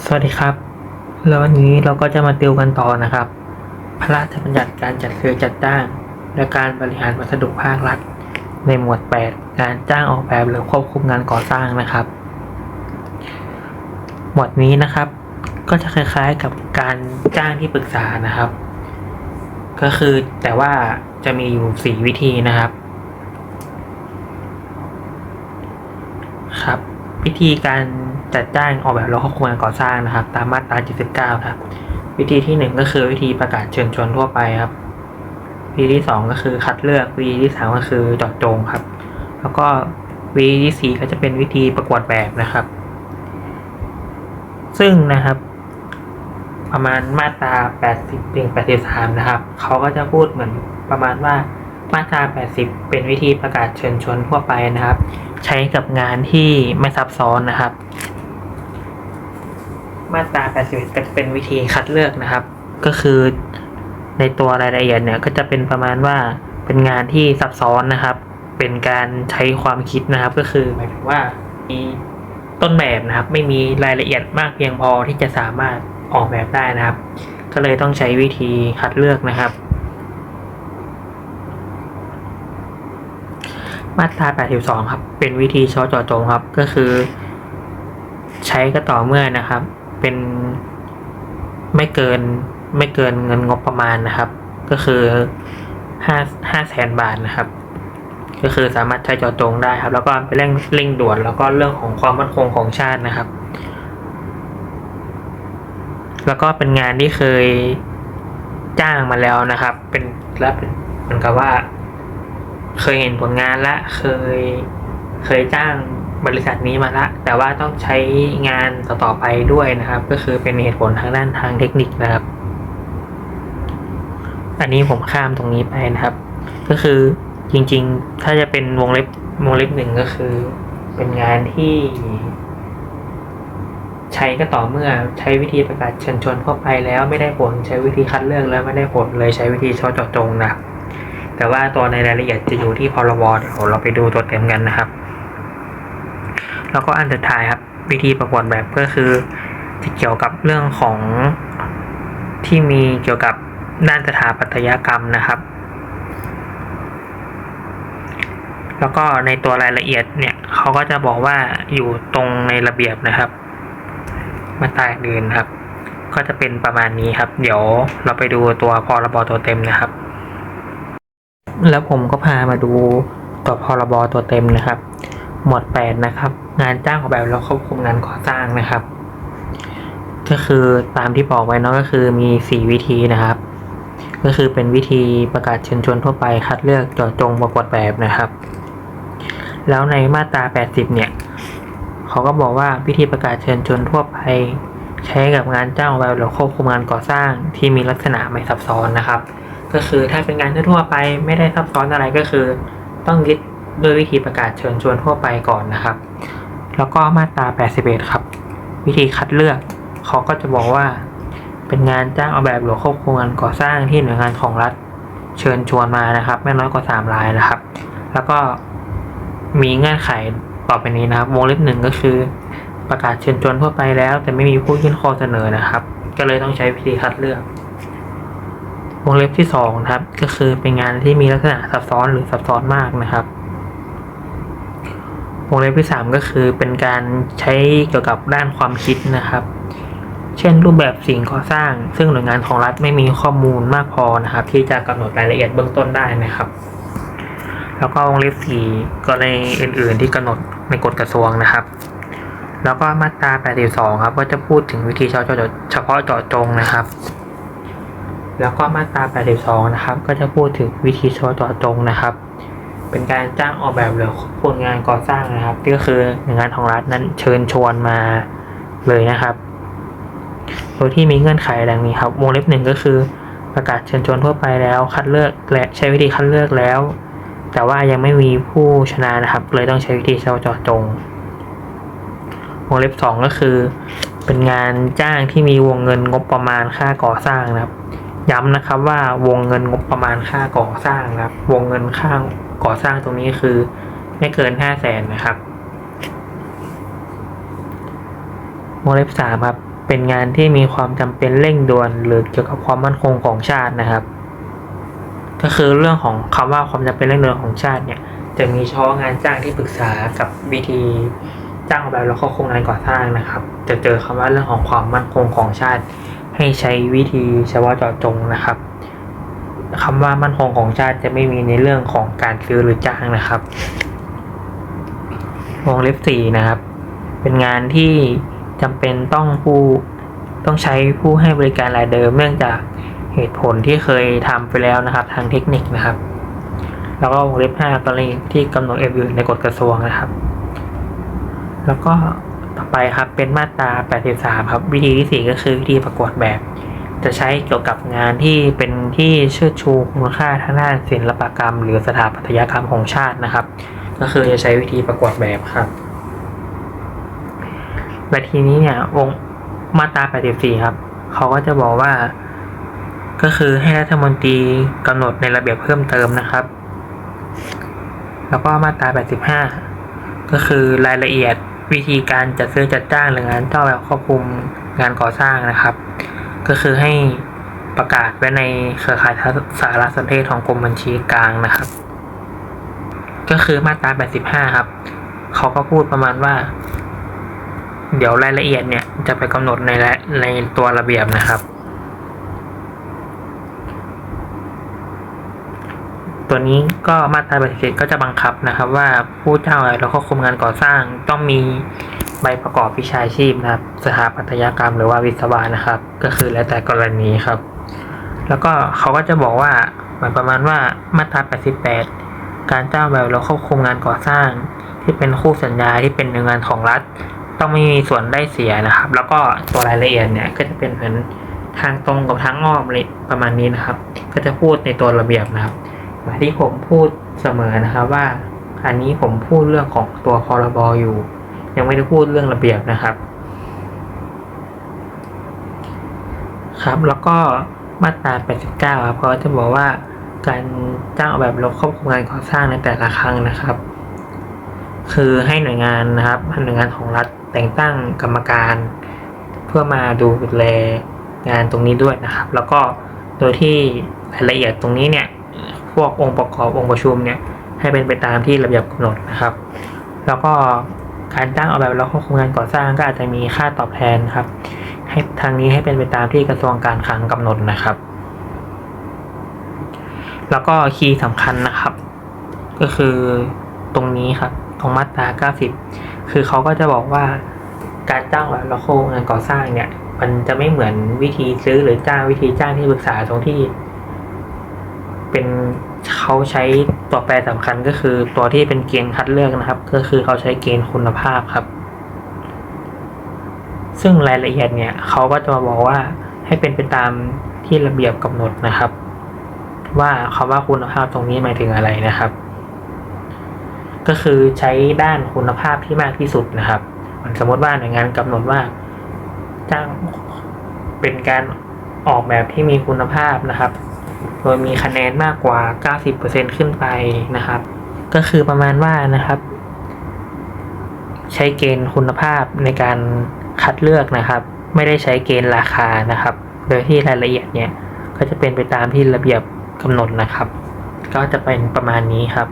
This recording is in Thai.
สวัสดีครับ แล้ววันนี้เราก็จะมาติวกันต่อนะครับ พระราชบัญญัติการจัดซื้อจัดจ้าง และการบริหารวัสดุภาครัฐ ในหมวด 8 การจ้างออกแบบหรือควบคุมงานก่อสร้างนะครับ หมวดนี้นะครับ ก็จะคล้ายๆกับการจ้างที่ปรึกษานะครับ ก็คือแต่ว่าจะมีอยู่ 4 วิธีนะครับ ครับ วิธีการจัดจ้างออกแบบและควบคุมงานก่อสร้างนะครับ ตามมาตรา 79 ครับ วิธีที่หนึ่งก็คือวิธีประกาศเชิญชวนทั่วไปครับ วิธีที่สองก็คือคัดเลือก วิธีที่สามก็คือจาะจงครับ แล้วก็วิธีที่สี่ก็จะเป็นวิธีประกวดแบบนะครับ ซึ่งนะครับ ประมาณมาตรา 80ถึง83 นะครับ เขาก็จะพูดเหมือนประมาณว่า มาตรา 80 เป็นวิธีประกาศเชิญชวนทั่วไปนะครับ ใช้กับงานที่ไม่ซับซ้อนนะครับ มาตรา 81 ก็จะเป็นวิธีคัดเลือกนะครับ ก็คือในตัวรายละเอียดเนี่ยก็จะเป็นประมาณว่าเป็นงานที่ซับซ้อนนะครับ เป็นการใช้ความคิดนะครับ ก็คือหมายถึงว่ามีต้นแบบนะครับ ไม่มีรายละเอียดมากเพียงพอที่จะสามารถออกแบบได้นะครับ ก็เลยต้องใช้วิธีคัดเลือกนะครับ มาตรา 82 ครับ เป็นวิธีเฉพาะเจาะจงครับ ก็คือ ใช้ก็ต่อเมื่อนะครับ เป็นไม่เกินไม่เกินเงินงบประมาณนะครับ ก็คือห้าห้าแสนบาทนะครับ ก็คือสามารถใช้เจาะจงได้ครับ แล้วก็เป็นเร่งเร่งด่วน แล้วก็เรื่องของความมั่นคงของชาตินะครับ แล้วก็เป็นงานที่เคยจ้างมาแล้วนะครับ เป็นและเป็นเหมือนกับว่า เคยเห็นผลงานละเคยเคยจ้างบริษัทนี้มาละ แต่ว่าต้องใช้งานต่อๆไปด้วยนะครับ ก็คือเป็นเหตุผลทางด้านทางเทคนิคนะครับ อันนี้ผมข้ามตรงนี้ไปนะครับ ก็คือจริงๆ ถ้าจะเป็นวงเล็บวงเล็บหนึ่งก็คือ เป็นงานที่ใช้ก็ต่อเมื่อใช้วิธีประกาศเชิญชวนเข้าไปแล้วไม่ได้ผลใช้วิธีคัดเลือกแล้วไม่ได้ผลเลยใช้วิธีเฉพาะเจาะจงนะครับ แต่ว่าตัวในรายละเอียดจะอยู่ที่พรบเดี๋ยวเราไปดูตัวเต็มกันนะครับ แล้วก็อันสุดท้ายครับ วิธีประกวดแบบก็คือ จะเกี่ยวกับเรื่องของที่มีเกี่ยวกับด้านสถาปัตยกรรมนะครับ แล้วก็ในตัวรายละเอียดเนี่ยเขาก็จะบอกว่าอยู่ตรงในระเบียบนะครับ มาตราอื่นครับ ก็จะเป็นประมาณนี้ครับ เดี๋ยวเราไปดูตัวพรบตัวเต็มนะครับ แล้วผมก็พามาดูตัวพรบตัวเต็มนะครับ หมวดแปดนะครับ งานจ้างออกแบบและควบคุมงานก่อสร้างนะครับ ก็คือตามที่บอกไว้เนาะก็คือมีสี่วิธีนะครับ ก็คือเป็นวิธีประกาศเชิญชวนทั่วไปคัดเลือกเจาะจงประกวดแบบนะครับ แล้วในมาตรา 80 เนี่ยเขาก็บอกว่าวิธีประกาศเชิญชวนทั่วไปใช้กับงานจ้างออกแบบหรือควบคุมงานก่อสร้างที่มีลักษณะไม่ซับซ้อนนะครับ ก็คือถ้าเป็นงานทั่วไปไม่ได้ซับซ้อนอะไรก็คือ ต้องยึดด้วยวิธีประกาศเชิญชวนทั่วไปก่อนนะครับ แล้วก็มาตรา 81 ครับ วิธีคัดเลือกเขาก็จะบอกว่า เป็นงานจ้างออกแบบหรือควบคุมงานก่อสร้างที่หน่วยงานของรัฐเชิญชวนมานะครับ ไม่น้อยกว่า 3 รายนะครับ แล้วก็มีเงื่อนไขต่อไปนี้นะครับวงเล็บหนึ่งก็คือ ประกาศเชิญชวนทั่วไปแล้ว แต่ไม่มีผู้ยื่นข้อเสนอนะครับ ก็เลยต้องใช้วิธีคัดเลือก วงเล็บที่สองนะครับ ก็คือเป็นงานที่มีลักษณะซับซ้อนหรือซับซ้อนมากนะครับ วงเล็บที่สามก็คือเป็นการใช้เกี่ยวกับด้านความคิดนะครับ เช่นรูปแบบสิ่งก่อสร้าง ซึ่งหน่วยงานของรัฐไม่มีข้อมูลมากพอนะครับ ที่จะกำหนดรายละเอียดเบื้องต้นได้นะครับ แล้วก็วงเล็บสี่กรณีอื่น ๆ ที่กำหนดในกฎกระทรวงนะครับแล้วก็มาตรา 82 ครับ ก็จะพูดถึงวิธีเฉพาะเจาะเฉพาะเจาะจงนะครับ แล้วก็มาตรา 82 นะครับ ก็จะพูดถึงวิธีเฉพาะเจาะจงนะครับ เป็นการจ้างออกแบบหรือผลงานก่อสร้างนะครับ ก็คือหน่วยงานของรัฐนั้นเชิญชวนมาเลยนะครับ โดยที่มีเงื่อนไขดังนี้ครับ วงเล็บหนึ่งก็คือประกาศเชิญชวนทั่วไปแล้ว คัดเลือกและใช้วิธีคัดเลือกแล้ว แต่ว่ายังไม่มีผู้ชนะนะครับ เลยต้องใช้วิธีเฉพาะเจาะจงวงเล็บสองก็คือ เป็นงานจ้างที่มีวงเงินงบประมาณค่าก่อสร้างนะครับ ย้ำนะครับว่าวงเงินงบประมาณค่าก่อสร้างนะครับ วงเงินค่าก่อสร้างตรงนี้คือไม่เกินห้าแสนนะครับวงเล็บสามครับ เป็นงานที่มีความจำเป็นเร่งด่วน หรือเกี่ยวกับความมั่นคงของชาตินะครับ ก็คือเรื่องของคำว่าความจำเป็นเร่งด่วนของชาติเนี่ย จะมีเฉพาะงานจ้างที่ปรึกษากับวิธีจ้างออกแบบแล้วก็โครงงานก่อสร้างนะครับ จะเจอคำว่าเรื่องของความมั่นคงของชาติ ให้ใช้วิธีเฉพาะเจาะจงนะครับคำว่ามั่นคงของชาติจะไม่มีในเรื่องของการซื้อหรือจ้างนะครับ วงเล็บสี่นะครับ เป็นงานที่จำเป็นต้องผู้ต้องใช้ผู้ให้บริการรายเดิม เนื่องจากเหตุผลที่เคยทำไปแล้วนะครับ ทางเทคนิคนะครับ แล้วก็วงเล็บห้ากรณีที่กำหนดเอฟอยู่ในกฎกระทรวงนะครับ แล้วก็ ต่อไปครับเป็นมาตรา 83 ครับวิธีที่ 4 ก็คือวิธีประกวดแบบ จะใช้เกี่ยวกับงานที่เป็นที่เชิดชูคุณค่าทางด้านศิลปกรรม หรือสถาปัตยกรรมของชาตินะครับ ก็คือจะใช้วิธีประกวดแบบครับและทีนี้เนี่ยวงมาตรา 84 ครับเขาก็จะบอกว่า ก็คือให้รัฐมนตรีกำหนดในระเบียบเพิ่มเติมนะครับ แล้วก็มาตรา 85 ก็คือรายละเอียด วิธีการจัดซื้อจัดจ้างหรืองานเจ้าแบบควบคุมงานก่อสร้างนะครับ ก็คือให้ประกาศไว้ในเครือข่ายสารสนเทศของกรมบัญชีกลางนะครับ ก็คือมาตรา 85 ครับ เขาก็พูดประมาณว่า เดี๋ยวรายละเอียดเนี่ยจะไปกำหนดในในตัวระเบียบนะครับ ตัวนี้ก็มาตรา87ก็จะบังคับนะครับ ว่าผู้เจ้าแล้วก็คุมงานก่อสร้างต้องมีใบประกอบวิชาชีพนะครับ สถาปัตยกรรมหรือว่าวิศวะนะครับ ก็คือแล้วแต่กรณีครับ แล้วก็เขาก็จะบอกว่าเหมือนประมาณว่ามาตรา 88 การเจ้าแบบแล้วควบคุมงานก่อสร้าง ที่เป็นคู่สัญญาที่เป็นหน่วยงานของรัฐ ต้องไม่มีส่วนได้เสียนะครับ แล้วก็ตัวรายละเอียดเนี่ยก็จะเป็นเหมือนทางตรงกับทางอ้อมเลยประมาณนี้นะครับ ก็จะพูดในตัวระเบียบนะครับ ที่ผมพูดเสมอนะครับว่าอันนี้ผมพูดเรื่องของตัวพรบอยู่ ยังไม่ได้พูดเรื่องระเบียบนะครับ ครับแล้วก็มาตรา 89 ครับเขาจะบอกว่าการจ้างออกแบบรถควบคุมงานก่อสร้างในแต่ละครั้งนะครับ คือให้หน่วยงานนะครับหน่วยงานของรัฐแต่งตั้งกรรมการ เพื่อมาดูแลงานตรงนี้ด้วยนะครับ แล้วก็โดยที่รายละเอียดตรงนี้เนี่ย พวกองค์ประกอบองค์ประชุมเนี่ยให้เป็นไปตามที่ระเบียบกำหนดนะครับ แล้วก็การจ้างออกแบบแล้วควบคุมงานก่อสร้างก็อาจจะมีค่าตอบแทนครับ ให้ทางนี้ให้เป็นไปตามที่กระทรวงการคลังกำหนดนะครับ แล้วก็คีย์สำคัญนะครับ ก็คือตรงนี้ครับตรงมาตรา 90 คือเขาก็จะบอกว่าการจ้างแบบแล้วโครงงานก่อสร้างเนี่ย มันจะไม่เหมือนวิธีซื้อหรือจ้างวิธีจ้างที่ปรึกษาตรงที่ เป็นเขาใช้ตัวแปรสำคัญก็คือตัวที่เป็นเกณฑ์คัดเลือกนะครับ ก็คือเขาใช้เกณฑ์คุณภาพครับ ซึ่งรายละเอียดเนี่ยเขาก็จะมาบอกว่าให้เป็นไปตามที่ระเบียบกำหนดนะครับ ว่าคำว่าคุณภาพตรงนี้หมายถึงอะไรนะครับ ก็คือใช้ด้านคุณภาพที่มากที่สุดนะครับสมมติว่าหน่วยงานกำหนดว่าจ้างเป็นการออกแบบที่มีคุณภาพนะครับ โดยมีคะแนนมากกว่า 90%ขึ้นไปนะครับ ก็คือประมาณว่านะครับ ใช้เกณฑ์คุณภาพในการคัดเลือกนะครับ ไม่ได้ใช้เกณฑ์ราคานะครับ โดยที่รายละเอียดเนี่ยก็จะเป็นไปตามที่ระเบียบกำหนดนะครับ ก็จะเป็นประมาณนี้ครับ